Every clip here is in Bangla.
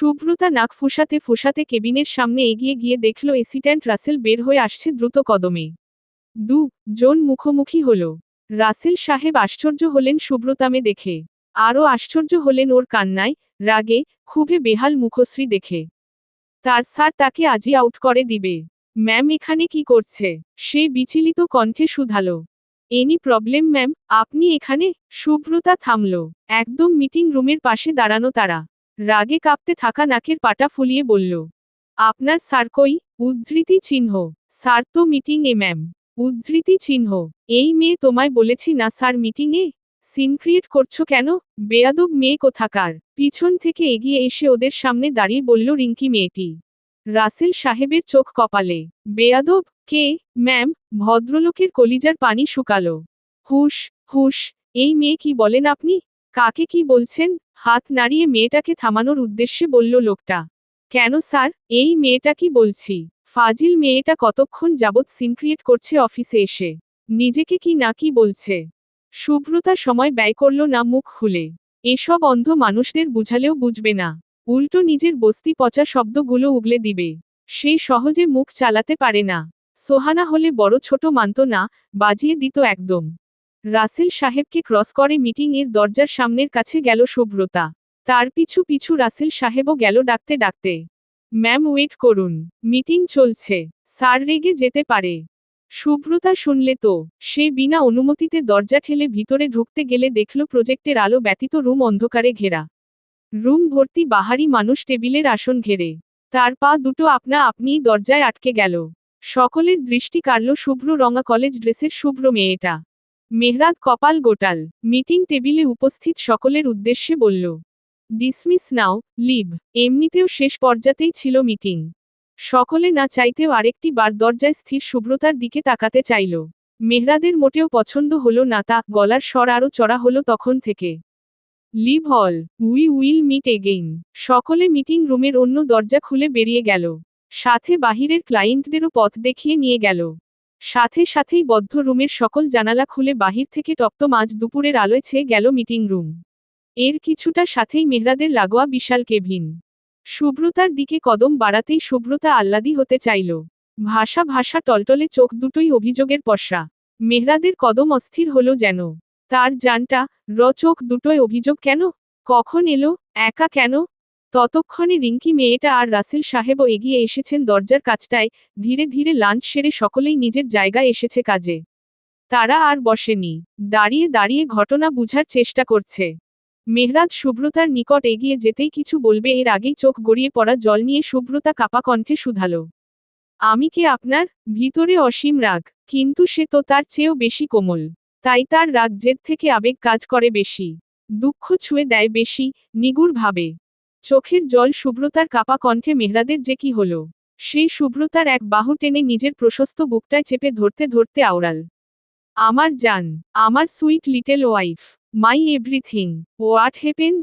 শুভ্রতা নাক ফুসাতে ফুসাতে কেবিনের সামনে এগিয়ে গিয়ে দেখল এসিট্যান্ট রাসেল বের হয়ে আসছে দ্রুত কদমে। দু, জন মুখোমুখি হল। রাসেল সাহেব আশ্চর্য হলেন সুব্রতামে দেখে। আরও আশ্চর্য হলেন ওর কান্নায়, রাগে খুবই বেহাল মুখশ্রী দেখে। তার স্যার তাকে আজই আউট করে দিবে। ম্যাম এখানে কি করছে? সে বিচলিত কণ্ঠে শুধালো। Any problem, ma'am? আপনি এখানে? সুব্রতা থামল। একদম মিটিং রুমের পাশে দাঁড়ানো তারা। রাগে কাঁপতে থাকা নাকের পাটা ফুলিয়ে বলল, আপনার স্যার কই উদ্ধৃতি চিহ্ন স্যার তো মিটিং এ, ম্যাম, উদ্ধৃতি চিহ্ন, এই মেয়ে তোমায় বলেছি না স্যার মিটিংয়ে সিন ক্রিয়েট করছ কেন? বেয়াদব মেয়ে কোথাকার? পিছন থেকে এগিয়ে এসে ওদের সামনে দাঁড়িয়ে বলল রিঙ্কি মেয়েটি। রাসেল সাহেবের চোখ কপালে, বেয়াদব? কে? ম্যাম, ভদ্রলোকের কলিজার পানি শুকালো। হুশ হুশ, এই মেয়ে কি বলেন আপনি? কাকে কি বলছেন? হাত নাড়িয়ে মেয়েটাকে থামানোর উদ্দেশ্যে বলল লোকটা, কেন স্যার? এই মেয়েটা কি বলছি? ফাজিল মেয়েটা কতক্ষণ যাবৎ সিন ক্রিয়েট করছে অফিসে এসে? নিজেকে কি না কি বলছে? শুভ্রতা সময় ব্যয় করল না মুখ খুলে। এসব অন্ধ মানুষদের বুঝালেও বুঝবে না। উল্টো নিজের বস্তি পচা শব্দগুলো উগলে দিবে। সে সহজে মুখ চালাতে পারে না। সোহানা হলে বড় ছোট মানত না, বাজিয়ে দিত একদম। রাসেল সাহেবকে ক্রস করে মিটিং এর দরজার সামনের কাছে গেল শুভ্রতা তার পিছু পিছু রাসেল সাহেবও গেল ডাকতে ডাকতে। ম্যাম, ওয়েট করুন। মিটিং চলছে। স্যার রেগে যেতে পারে। শুভ্রতা শুনলে তো। সে বিনা অনুমতিতে দরজা ঠেলে ভিতরে ঢুকতে গেলে দেখল প্রজেক্টের আলো ব্যতীত রুম অন্ধকারে ঘেরা। রুম ভর্তি বাহারি মানুষ টেবিলের আসন ঘেরে। তার পা দুটো আপনা আপনিই দরজায় আটকে গেল। সকলের দৃষ্টি কাড়ল শুভ্র রঙা কলেজ ড্রেসের শুভ্র মেয়েটা। মেহরাত কপাল গোটাল। মিটিং টেবিলে উপস্থিত সকলের উদ্দেশ্যে বলল, ডিসমিস নাও, লিভ। এমনিতেও শেষ পর্যাতেই ছিল মিটিং। সকলে না চাইতেও আরেকটি বার দরজায় স্থির শুভ্রতার দিকে তাকাতে চাইল। মেহরাদের মোটেও পছন্দ হলো না তা গলার স্বর আরও চড়া হলো তখন থেকে। লিভ হল উই উইল মিট এগেইন। সকলে মিটিং রুমের অন্য দরজা খুলে বেরিয়ে গেল। সাথে বাহিরের ক্লায়েন্টদেরও পথ দেখিয়ে নিয়ে গেল। সাথে সাথেই বদ্ধ রুমের সকল জানালা খুলে বাহির থেকে টপ্ত মাঝ দুপুরের আলোয় ছেয়ে গেল মিটিং রুম। এর কিছুটা সাথেই মেহরাদের লাগোয়া বিশাল কেভিন শুভ্রতার দিকে কদম বাড়াতেই শুভ্রতা আহ্লাদি হতে চাইল। ভাষা ভাষা টলটলে চোখ দুটোই অভিযোগের পশা মেহরাদের কদম অস্থির হল যেন। তার জানটা, র চোখ দুটোয় অভিযোগ কেন? কখন এলো? একা কেন? ততক্ষণে রিঙ্কি মেয়েটা আর রাসেল সাহেবও এগিয়ে এসেছেন দরজার কাছটায়, ধীরে ধীরে লাঞ্চ সেরে সকলেই নিজের জায়গায় এসেছে কাজে। তারা আর বসেনি। দাঁড়িয়ে দাঁড়িয়ে ঘটনা বুঝার চেষ্টা করছে। মেহরাজ শুভ্রতার নিকট এগিয়ে যেতেই কিছু বলবে এর আগেই চোখ গড়িয়ে পড়া জল নিয়ে শুভ্রতা কাপা কণ্ঠে শুধালো। আমি কে আপনার? ভিতরে অসীম রাগ। কিন্তু সে তো তার চেয়েও বেশি কোমল। তাই তার রাগ জেদ থেকে আবেগ কাজ করে বেশি। দুঃখ ছুঁয়ে দেয় বেশি নিগুড় ভাবে চোখের জল শুভ্রতার কাপা কণ্ঠে মেহরাদের যে কি হল? সেই শুভ্রতার এক বাহু টেনে নিজের প্রশস্ত বুকটায় চেপে ধরতে ধরতে আওড়াল। আমার জান, আমার sweet little wife, my everything what happened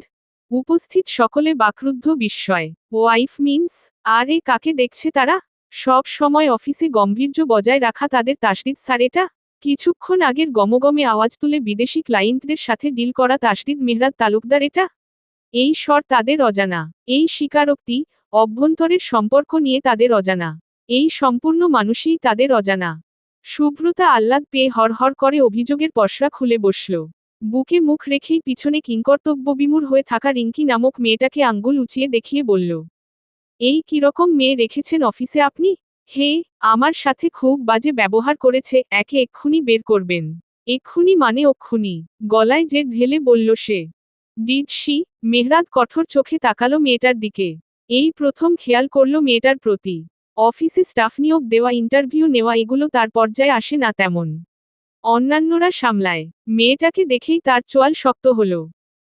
উপস্থিত সকলে বাকরুদ্ধ বিস্ময়। ওয়াইফ মিন্স, আর এ কাকে দেখছে তারা? সব সময় অফিসে গম্ভীর্য বজায় রাখা তাদের তাসদিদ স্যার এটা কিছুক্ষণ আগের গমগমে আওয়াজ তুলে বিদেশি ক্লায়েন্টদের সাথে ডিল করা তাসদিদ মেহরাত তালুকদার এটা? এই স্বর তাদের অজানা, এই স্বীকারোক্তি, অভ্যন্তরের সম্পর্ক নিয়ে তাদের অজানা, এই সম্পূর্ণ মানুষই তাদের অজানা। শুভ্রতা আহ্লাদ পেয়ে হরহর করে অভিযোগের পশরা খুলে বসল। বুকে মুখ রেখেই পিছনে কিংকর্তব্যবিমূর হয়ে থাকা রিঙ্কি নামক মেয়েটাকে আঙ্গুল উঁচিয়ে দেখিয়ে বলল, এই কীরকম মেয়ে রেখেছেন অফিসে আপনি? হে, আমার সাথে খুব বাজে ব্যবহার করেছে, একে এক্ষুনি বের করবেন। এক্ষুনি মানে অক্ষুনি? গলায় যে ঢেলে বলল সে। ডিড শি মেহরাদ কঠোর চোখে তাকালো মেয়েটার দিকে। এই প্রথম খেয়াল করল মেয়েটার প্রতি। অফিসে স্টাফ নিয়োগ দেওয়া, ইন্টারভিউ নেওয়া, এগুলো তার পর্যায়ে আসে না তেমন। অন্যান্যরা সামলায়। মেয়েটাকে দেখেই তার চোয়াল শক্ত হল।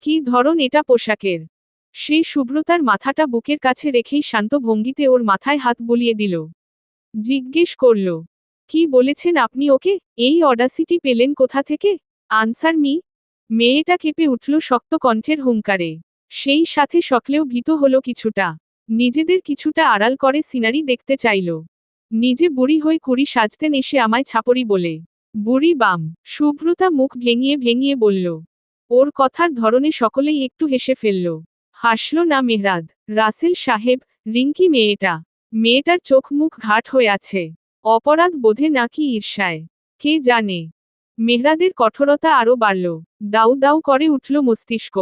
কি ধরন এটা পোশাকের? সেই শুভ্রতার মাথাটা বুকের কাছে রেখেই শান্ত ভঙ্গিতে ওর মাথায় হাত বুলিয়ে দিল। জিজ্ঞেস করল, কি বলেছেন আপনি ওকে? এই অডাসিটি পেলেন কোথা থেকে? আনসার মি মেয়েটা কেঁপে উঠল শক্ত কণ্ঠের হুঙ্কারে। সেই সাথে সকলেও ভীত হল কিছুটা। নিজেদের কিছুটা আড়াল করে সিনারি দেখতে চাইল। নিজে বুড়ি হয়ে কুড়ি সাজতেন এসে আমায় ছাপরি বলে। বুড়ি বাম, শুভ্রতা মুখ ভেঙিয়ে ভেঙিয়ে বলল, ওর কথার ধরনে সকলেই একটু হেসে ফেলল। হাসল না মেহরাদ। রাসেল সাহেব, রিঙ্কি মেয়েটা। মেয়েটার চোখ মুখ ঘাট হয়ে আছে। অপরাধ বোধে নাকি ঈর্ষায়। কে জানে? মেহরাদের কঠোরতা আরও বাড়ল। দাউ দাউ করে উঠল মস্তিষ্ক।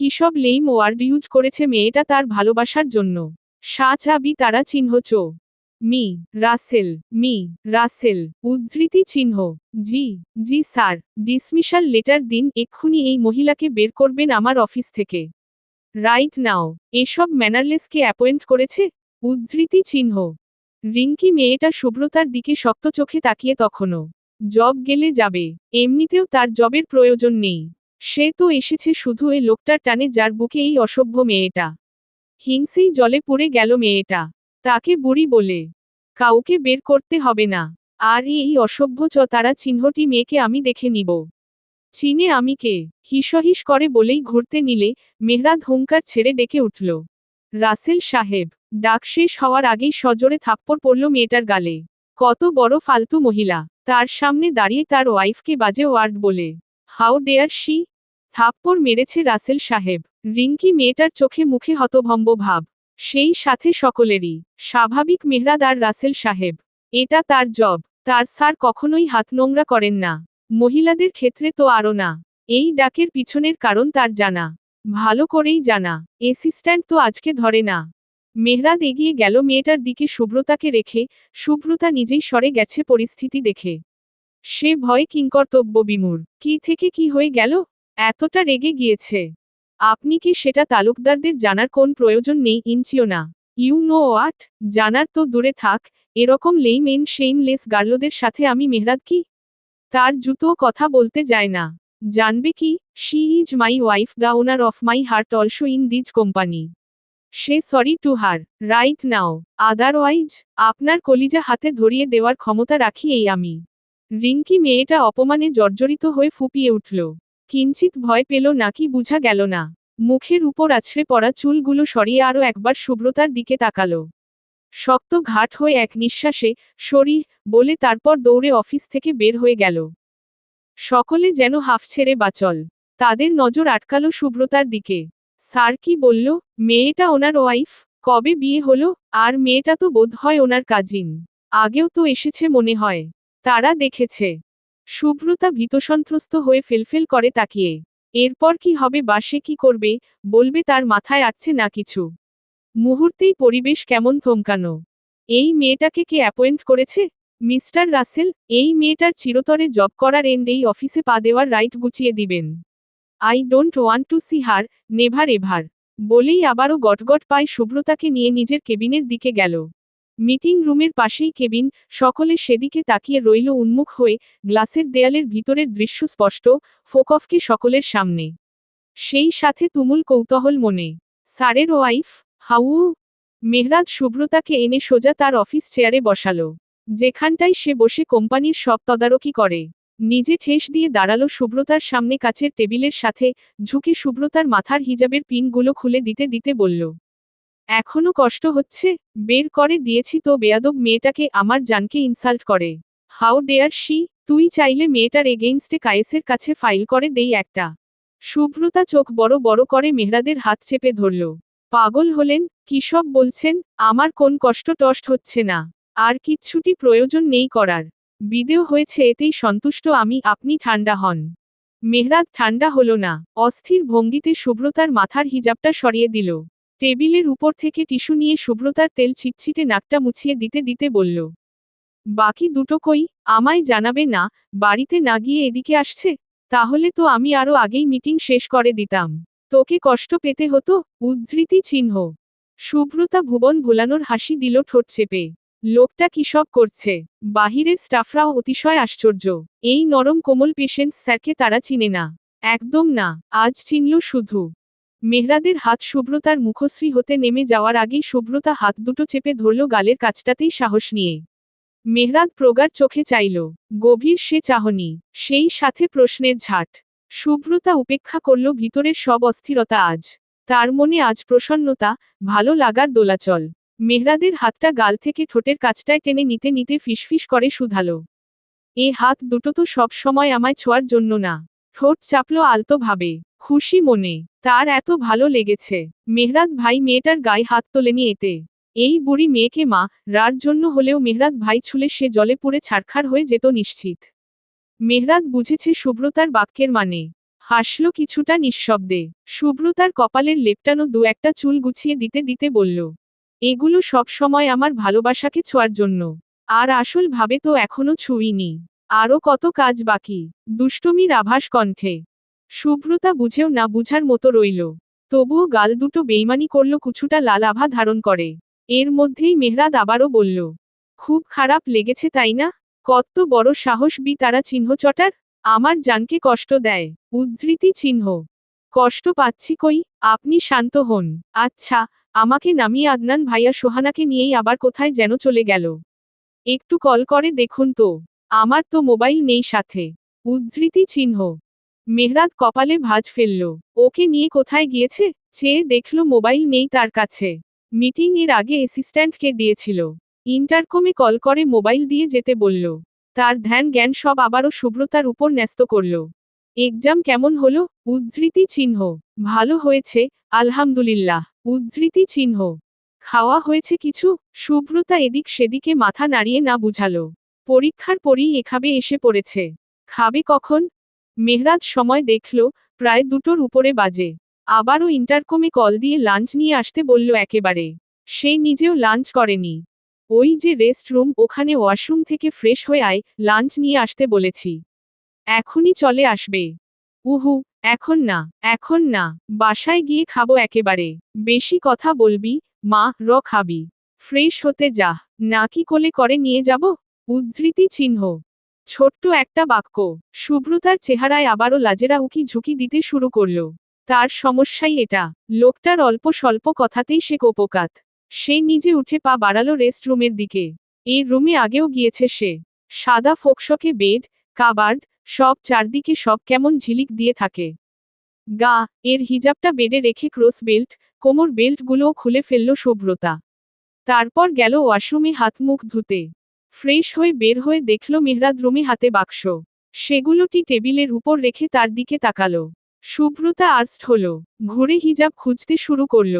কি সব লেইম ওয়ার্ড ইউজ করেছে মেয়েটা তার ভালোবাসার জন্য। সা চাবি তারা চিহ্ন চো। মি, রাসেল মি, রাসেল, উদ্ধৃতি চিহ্ন। জি জি স্যার, ডিসমিশাল লেটার দিন এক্ষুনি এই মহিলাকে বের করবেন আমার অফিস থেকে। রাইট নাও, এসব ম্যানারলেসকে অ্যাপয়েন্ট করেছে? উদ্ধৃতি চিহ্ন। রিঙ্কি মেয়েটা শুভ্রতার দিকে শক্ত চোখে তাকিয়ে তখনও। জব গেলে যাবে। এমনিতেও তার জবের প্রয়োজন নেই। সে তো এসেছে শুধু এ লোকটার টানে যার বুকে এই অসভ্য মেয়েটা। হিংসেই জলে পড়ে গেল মেয়েটা। তাকে বুড়ি বলে, কাউকে বের করতে হবে না। আর এই অসভ্য চ তারা চিহ্নটি মেয়েকে আমি দেখে নিব। চীনে আমি কে? হিসহিস করে বলেই ঘুরতে নিলে মেহরাদ হুঙ্কার ছেড়ে ডেকে উঠল। রাসেল সাহেব, ডাক শেষ হওয়ার আগেই সজোরে থাপ্পড় পড়ল মেয়েটার গালে। কত বড় ফালতু মহিলা। তার সামনে দাঁড়িয়ে তার ওয়াইফকে বাজে ওয়ার্ড বলে। How dare she? থাপ্পড় মেরেছে রাসেল সাহেব। রিঙ্কি মেয়েটার চোখে মুখে হতভম্ব ভাব। সেই সাথে সকলেরই। স্বাভাবিক মেহরাদ আর রাসেল সাহেব। এটা তার জব। তার স্যার কখনোই হাত নোংরা করেন না। মহিলাদের ক্ষেত্রে তো আরও না। এই ডাকের পিছনের কারণ তার জানা। ভালো করেই জানা। অ্যাসিস্ট্যান্ট তো আজকে ধরে না। মেহরাদ এগিয়ে গেল মেয়েটার দিকে শুভ্রতাকে রেখে শুভ্রতা নিজেই সরে গেছে পরিস্থিতি দেখে। সে ভয়ে কিংকর্তব্য বিমূর কি থেকে কি হয়ে গেল? এতটা রেগে গিয়েছে। আপনি কি সেটা তালুকদারদের জানার কোন প্রয়োজন নেই, ইঞ্চিও না। ইউ নো ওয়াট, জানার তো দূরে থাক, এরকম লেইম এন সেইমলেস গার্লদের সাথে আমি মেহরাদ কি? তার জুতো কথা বলতে যায় না। জানবে কি? She is my wife the owner of my heart also in these company say sorry to her, right now. Otherwise, আপনার কলিজা হাতে ধরিয়ে দেওয়ার ক্ষমতা রাখি এই আমি। রিঙ্কি মেয়েটা অপমানে জর্জরিত হয়ে ফুপিয়ে উঠল। কিঞ্চিত ভয় পেল নাকি বুঝা গেল না। মুখের উপর আছড়ে পড়া চুলগুলো সরিয়ে আরও একবার শুভ্রতার দিকে তাকালো। শক্ত ঘাট হয়ে এক নিঃশ্বাসে, সরি বলে তারপর দৌড়ে অফিস থেকে বের হয়ে গেল। সকলে যেন হাফ ছেড়ে বাচল। তাদের নজর আটকালো শুভ্রতার দিকে। স্যার কি বলল? মেয়েটা ওনার ওয়াইফ? কবে বিয়ে হলো? আর মেয়েটা তো বোধ হয় ওনার কাজিন। আগেও তো এসেছে মনে হয়। তারা দেখেছে। শুভ্রতা ভীতসন্ত্রস্ত হয়ে ফেলফেল করে তাকিয়ে। এরপর কি হবে? বা সে কি করবে? বলবে তার মাথায় আসছে না কিছু। মুহূর্তেই পরিবেশ কেমন থমকানো। এই মেয়েটাকে কে অ্যাপয়েন্ট করেছে? মিস্টার রাসেল, এই মেয়েটার চিরতরে জব করার এন্ড এই অফিসে পা দেওয়ার রাইট গুছিয়ে দিবেন। I don't want to see her, never ever. বলেই আবারও গটগট পায় শুভ্রতাকে নিয়ে নিজের কেবিনের দিকে গেল। মিটিং রুমের পাশেই কেবিন, সকলে সেদিকে তাকিয়ে রইল উন্মুখ হয়ে, গ্লাসের দেয়ালের ভিতরের দৃশ্য স্পষ্ট, ফোকফকে সকলের সামনে। সেই সাথে তুমুল কৌতূহল মনে। স্যারের ওয়াইফ, হাউ? মেহরাজ শুভ্রতাকে এনে সোজা তার অফিস চেয়ারে বসালো। যেখানটায় সে বসে কোম্পানির সব তদারকি করে। নিজে ঠেস দিয়ে দাঁড়াল শুভ্রতার সামনে কাছের টেবিলের সাথে, ঝুঁকে শুভ্রতার মাথার হিজাবের পিনগুলো খুলে দিতে দিতে বলল, এখনও কষ্ট হচ্ছে? বের করে দিয়েছি তো বেয়াদব মেয়েটাকে আমার জানকে ইনসাল্ট করে। How dare she? তুই চাইলে মেয়েটার এগেইনস্টে কায়েসের কাছে ফাইল করে দেই একটা শুভ্রতা চোখ বড় বড় করে মেহরাদের হাত চেপে ধরল, পাগল হলেন? কি সব বলছেন? আমার কোন কষ্ট টষ্ট হচ্ছে না। আর কিচ্ছুটি প্রয়োজন নেই করার। বিদেও হয়েছে এতেই সন্তুষ্ট আমি, আপনি ঠান্ডা হন। মেহরাদ ঠান্ডা হলো না। অস্থির ভঙ্গিতে শুভ্রতার মাথার হিজাবটা সরিয়ে দিল। টেবিলের উপর থেকে টিস্যু নিয়ে শুভ্রতার তেল চিটচিটে নাকটা মুছিয়ে দিতে দিতে বলল, বাকি দুটো কই? আমায় জানাবে না? বাড়িতে না গিয়ে এদিকে আসছে? তাহলে তো আমি আরও আগেই মিটিং শেষ করে দিতাম। তোকে কষ্ট পেতে হতো? উদ্ধৃতি চিহ্ন। শুভ্রতা ভুবন ভোলানোর হাসি দিল ঠোঁট চেপে। লোকটা কি সব করছে? বাহিরের স্টাফরাও অতিশয় আশ্চর্য। এই নরম কোমল পেশেন্ট স্যারকে তারা চিনে না। একদম না, আজ চিনল শুধু। মেহরাদের হাত শুভ্রতার মুখশ্রী হতে নেমে যাওয়ার আগেই শুভ্রতা হাত দুটো চেপে ধরল গালের কাছটাতেই সাহস নিয়ে। মেহরাদ প্রগার চোখে চাইল। গভীর সে চাহনি, সেই সাথে প্রশ্নের ঝাট। শুভ্রতা উপেক্ষা করল ভিতরের সব অস্থিরতা আজ। তার মনে আজ প্রসন্নতা, ভালো লাগার দোলাচল। মেহরাদের হাতটা গাল থেকে ঠোঁটের কাছটায় টেনে নিতে নিতে ফিসফিস করে শুধালো। এ হাত দুটো তো সব সময় আমায় ছোঁয়ার জন্য না। ঠোঁট চাপলো আলতো ভাবে খুশি মনে। তার এত ভালো লেগেছে। মেহরাদ ভাই মেয়েটার গায়ে হাত তোলেনি এতে। এই বুড়ি মেয়েকে মা, রার জন্য হলেও মেহরাত ভাই ছুলে সে জলে পুড়ে ছারখার হয়ে যেত নিশ্চিত। মেহরাদ বুঝেছে সুব্রতার বাক্যের মানে। হাসল কিছুটা নিঃশব্দে। সুব্রতার কপালের লেপটানো দু একটা চুল গুছিয়ে দিতে দিতে বলল এগুলো সব সময় আমার ভালোবাসাকে ছোঁয়ার জন্য। আর আসল ভাবে তো এখনও ছুঁইনি। আরও কত কাজ বাকি। দুষ্টমির আভাস কণ্ঠে। সুব্রতা বুঝেও না বুঝার মতো রইল। তবুও গাল দুটো বেইমানি করল কিছুটা লাল আভা ধারণ করে। এর মধ্যেই মেহরাদ আবারও বলল, খুব খারাপ লেগেছে, তাই না? কত বড় সাহস বি তারা চিহ্ন চটার? আমার জানকে কষ্ট দেয়। উদ্ধৃতি চিহ্ন। কষ্ট পাচ্ছি কই? আপনি শান্ত হন। আচ্ছা আমাকে নামিয়ে আদনান ভাইয়া সোহানাকে নিয়েই আবার কোথায় যেন চলে গেল। একটু কল করে দেখুন তো। আমার তো মোবাইল নেই সাথে। উদ্ধৃতি চিহ্ন। মেহরাত কপালে ভাজ ফেলল। ওকে নিয়ে কোথায় গিয়েছে? চেয়ে দেখল মোবাইল নেই তার কাছে। মিটিং এর আগে অ্যাসিস্ট্যান্টকে দিয়েছিল। ইন্টারকমে কল করে মোবাইল দিয়ে যেতে বলল। তার ধ্যান জ্ঞান সব আবারও শুভ্রতার উপর ন্যস্ত করল। এক্সাম কেমন হলো? উদ্ধৃতি চিহ্ন। ভালো হয়েছে, আলহামদুলিল্লাহ। উদ্ধৃতি চিহ্ন। খাওয়া হয়েছে কিছু সুব্রতা এদিক সেদিকে মাথা নাড়িয়ে না বুঝালো। পরীক্ষার পরই এখাবে এসে পড়েছে। খাবে কখন? মেহরাজ সময় দেখল, প্রায় দুটোর উপরে বাজে। আবারও ইন্টারকমে কল দিয়ে লাঞ্চ নিয়ে আসতে বলল একেবারে। সে নিজেও লাঞ্চ করেনি। ওই যে রেস্ট রুম, ওখানে ওয়াশরুম থেকে ফ্রেশ হয়ে আয়, লাঞ্চ নিয়ে আসতে বলেছি। এখনই চলে আসবে। উহু এখন না এখন না, বাসায় গিয়ে খাব একেবারে। বেশি কথা বলবি, মা, র খাবি। ফ্রেশ হতে যা নাকি কোলে করে নিয়ে যাব? উদ্ধৃতি চিহ্ন। ছোট্ট একটা বাক্য। শুভ্রতার চেহারায় আবারও লাজেরা উকি ঝুঁকি দিতে শুরু করল। তার সমস্যাই এটা। লোকটার অল্প স্বল্প কথাতেই সে কোপকাত। সে নিজে উঠে পা বাড়ালো রেস্ট রুমের দিকে। এই রুমে আগেও গিয়েছে সে। সাদা ফোকসকে বেড, কাবার্ড সব চারদিকে সব কেমন ঝিলিক দিয়ে থাকে। গা, এর হিজাবটা বেডে রেখে ক্রস বেল্ট, কোমর বেল্টগুলোও খুলে ফেলল শুভ্রতা। তারপর গেল ওয়াশরুমে হাত মুখ ধুতে। ফ্রেশ হয়ে বের হয়ে দেখল মেহরাদ রুমে হাতে বাক্স। সেগুলোটি টেবিলের উপর রেখে তার দিকে তাকালো। শুভ্রতা আর্স্ট হল, ঘুরে হিজাব খুঁজতে শুরু করল।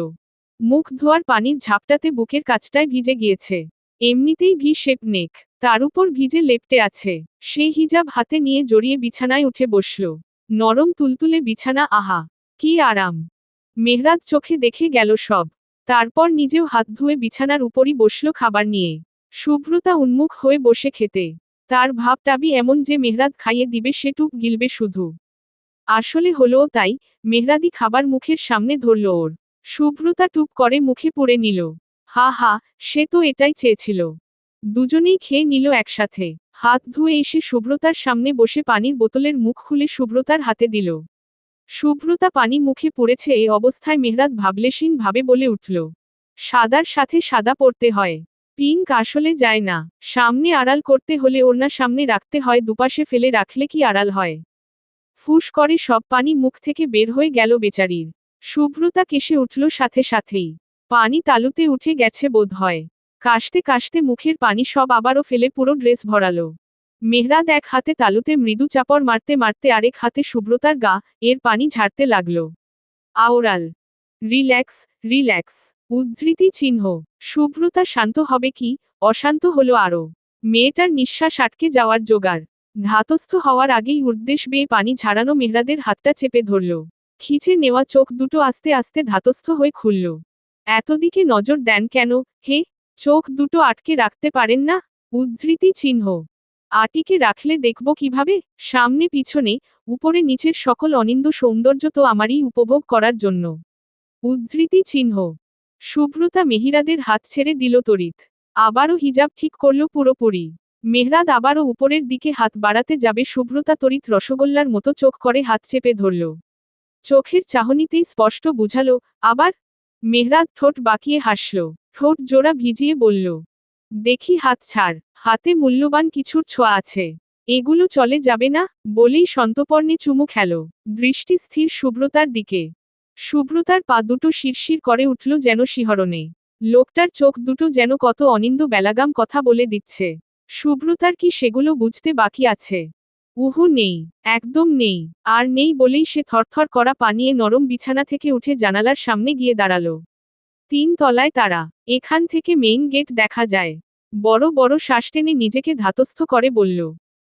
মুখ ধোয়ার পানির ঝাপটাতে বুকের কাছটায় ভিজে গিয়েছে। এমনিতেই ভি শেপ নেক। তার উপর ভিজে লেপটে আছে। সেই হিজাব হাতে নিয়ে জড়িয়ে বিছানায় উঠে বসল। নরম তুলতুলে বিছানা, আহা, কি আরাম। মেহরাজ চোখে দেখে গেল সব। তারপর নিজেও হাত ধুয়ে বিছানার উপরই বসল খাবার নিয়ে। শুভ্রতা উন্মুখ হয়ে বসে খেতে। তার ভাবটাবি এমন যে মেহরাদ খাইয়ে দিবে সে টুক গিলবে শুধু। আসলে হলোও তাই, মেহরাদি খাবার মুখের সামনে ধরল ওর। শুভ্রতা টুপ করে মুখে পুড়ে নিল। হা হা, সে তো এটাই চেয়েছিল। দুজনেই খেয়ে নিল একসাথে। হাত ধুয়ে এসে শুভ্রতার সামনে বসে পানির বোতলের মুখ খুলে শুভ্রতার হাতে দিল। শুভ্রতা পানি মুখে পড়েছে এই অবস্থায় মেহরাত ভাবলেশীন ভাবে বলে উঠল, সাদার সাথে সাদা পড়তে হয়। পিঙ্ক আসলে যায় না। সামনে আড়াল করতে হলে ওড়না সামনে রাখতে হয়, দুপাশে ফেলে রাখলে কি আড়াল হয়? ফুস করে সব পানি মুখ থেকে বের হয়ে গেল বেচারির। শুভ্রতা কেসে উঠল সাথে সাথেই। পানি তালুতে উঠে গেছে বোধ হয়। কাশতে কাশতে মুখের পানি সব আবারও ফেলে পুরো ড্রেস ভরালো। মেহরাদ এক হাতে তালুতে মৃদু চাপড় মারতে মারতে আরেক হাতে শুভ্রতার গা, এর পানি ঝাড়তে লাগল। আওরাল। Relax relax. উদ্ধৃতি চিহ্ন। শুভ্রতা শান্ত হবে কি, অশান্ত হলো আরও। মেয়েটার নিঃশ্বাস আটকে যাওয়ার জোগাড়। ধাতস্থ হওয়ার আগেই উদ্দেশ বেয়ে পানি ঝাড়ানো মেহরাদের হাতটা চেপে ধরল। খিচে নেওয়া চোখ দুটো আস্তে আস্তে ধাতস্থ হয়ে খুলল। এতদিকে নজর দেন কেন? হে, চোখ দুটো আটকে রাখতে পারেন না? উদ্ধৃতি চিহ্ন। আটিকে রাখলে দেখব কীভাবে? সামনে পিছনে, উপরে নিচের সকল অনিন্দ সৌন্দর্য তো আমারই উপভোগ করার জন্য। উদ্ধৃতি চিহ্ন। শুভ্রতা মেহিরাদের হাত ছেড়ে দিল তরিত আবারও হিজাব ঠিক করল পুরোপুরি। মেহরাদ আবারও উপরের দিকে হাত বাড়াতে যাবে শুভ্রতা তরিত রসগোল্লার মতো চোখ করে হাত চেপে ধরল। চোখের চাহনিতেই স্পষ্ট বুঝালো, আবার মেহরাদ ঠোঁট বাঁকিয়ে হাসল। ঠোঁট জোড়া ভিজিয়ে বলল, দেখি হাত ছাড়, হাতে মূল্যবান কিছুর ছোঁয়া আছে। এগুলো চলে যাবে না? বলেই সন্তপর্ণে চুমু খেল। দৃষ্টি স্থির শুভ্রতার দিকে। শুভ্রতার পা দুটো শিরশির করে উঠল যেন শিহরণে। লোকটার চোখ দুটো যেন কত অনিন্দ বেলাগাম কথা বলে দিচ্ছে। শুভ্রতার কি সেগুলো বুঝতে বাকি আছে? উহু নেই, একদম নেই, আর নেই বলেই সে থরথর করা পানিয়ে নরম বিছানা থেকে উঠে জানালার সামনে গিয়ে দাঁড়াল। তিন তলায় তারা, এখান থেকে মেইন গেট দেখা যায়। বড় বড় শ্বাস টেনে নিজেকে ধাতস্থ করে বলল,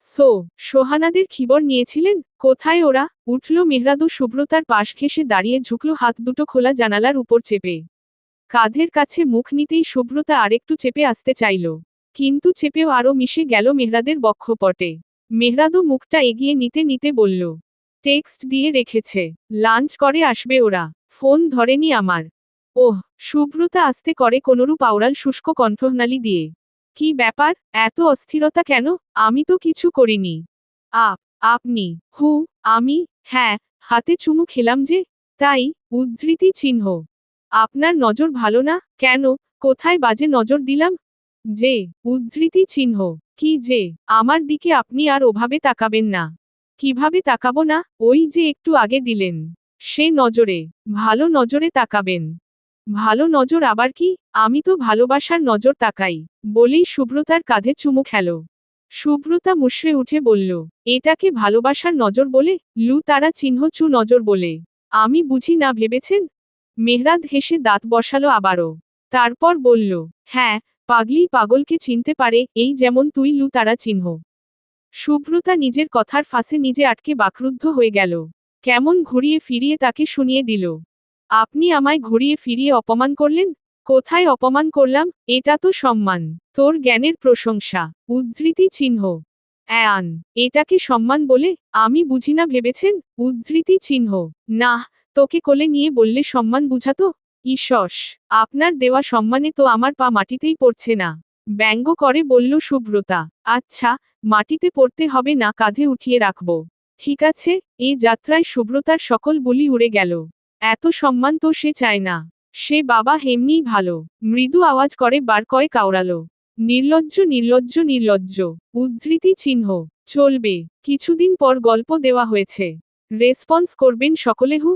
সো, সোহানাদের খিবর নিয়েছিলেন? কোথায় ওরা? উঠল মেহরাদু শুভ্রতার পাশ ঘেসে দাঁড়িয়ে ঝুঁকল হাত দুটো খোলা জানালার উপর চেপে। কাঁধের কাছে মুখ নিতেই শুভ্রতা আরেকটু চেপে আসতে চাইল, কিন্তু চেপেও আরও মিশে গেল মেহরাদের বক্ষপটে। মেহরাদু মুখটা এগিয়ে নিতে নিতে বলল, টেক্সট দিয়ে রেখেছে, লাঞ্চ করে আসবে ওরা, ফোন ধরেনি আমার। ওহ শুভ্রতা আসতে করে কোনরূপ আওড়াল শুষ্ক কণ্ঠনালী দিয়ে, কি ব্যাপার, এত অস্থিরতা কেন? আমি তো কিছু করিনি। আপ, আপনি, হু, আমি হ্যাঁ হাতে চুমু খেলাম যে, তাই, উদ্ধৃতি চিহ্ন। আপনার নজর ভালো না, কেন? কোথায় বাজে নজর দিলাম? যে, উদ্ধৃতি চিহ্ন, কি যে, আমার দিকে আপনি আর ওভাবে তাকাবেন না। কীভাবে তাকাবো না? ওই যে একটু আগে দিলেন। সে নজরে, ভালো নজরে তাকাবেন। ভালো নজর আবার কি? আমি তো ভালোবাসার নজর তাকাই, বলেই শুভ্রতার কাঁধে চুমু খেল। শুভ্রতা মুশড়ে উঠে বলল, এটাকে ভালোবাসার নজর বলে? লু তারা চিহ্ন চু নজর বলে। আমি বুঝি না ভেবেছেন? মেহরাদ হেসে দাঁত বসালো আবারও। তারপর বলল হ্যাঁ পাগলি পাগলকে চিনতে পারে, এই যেমন তুই লু তারা চিহ্ন। শুভ্রতা নিজের কথার ফাঁসে নিজে আটকে বাকরুদ্ধ হয়ে গেল। কেমন ঘুরিয়ে ফিরিয়ে তাকে শুনিয়ে দিল। আপনি আমায় ঘুরিয়ে ফিরিয়ে অপমান করলেন? কোথায় অপমান করলাম? এটা তো সম্মান। তোর জ্ঞানের প্রশংসা। উদ্ধৃতি চিহ্ন। অ্যান, এটাকে সম্মান বলে আমি বুঝি না ভেবেছেন? উদ্ধৃতি চিহ্ন। না তোকে কোলে নিয়ে বললে সম্মান বুঝাতো? ঈশ্বস, আপনার দেওয়া সম্মানে তো আমার পা মাটিতেই পড়ছে না। ব্যঙ্গ করে বলল সুব্রতা আচ্ছা মাটিতে পড়তে হবে না, কাঁধে উঠিয়ে রাখব। ঠিক আছে, এই যাত্রায় সুব্রতার সকল বলি উড়ে গেল। এত সম্মান তো সে চায় না। সে বাবা হেমনিই ভালো। মৃদু আওয়াজ করে বার কয়ে কাউরালো নির্লজ্জ নির্লজ্জ নির্লজ্জ। উদ্ধৃতি চিহ্ন। চলবে। কিছুদিন পর গল্প দেওয়া হয়েছে। রেসপন্স করবেন সকলে হু।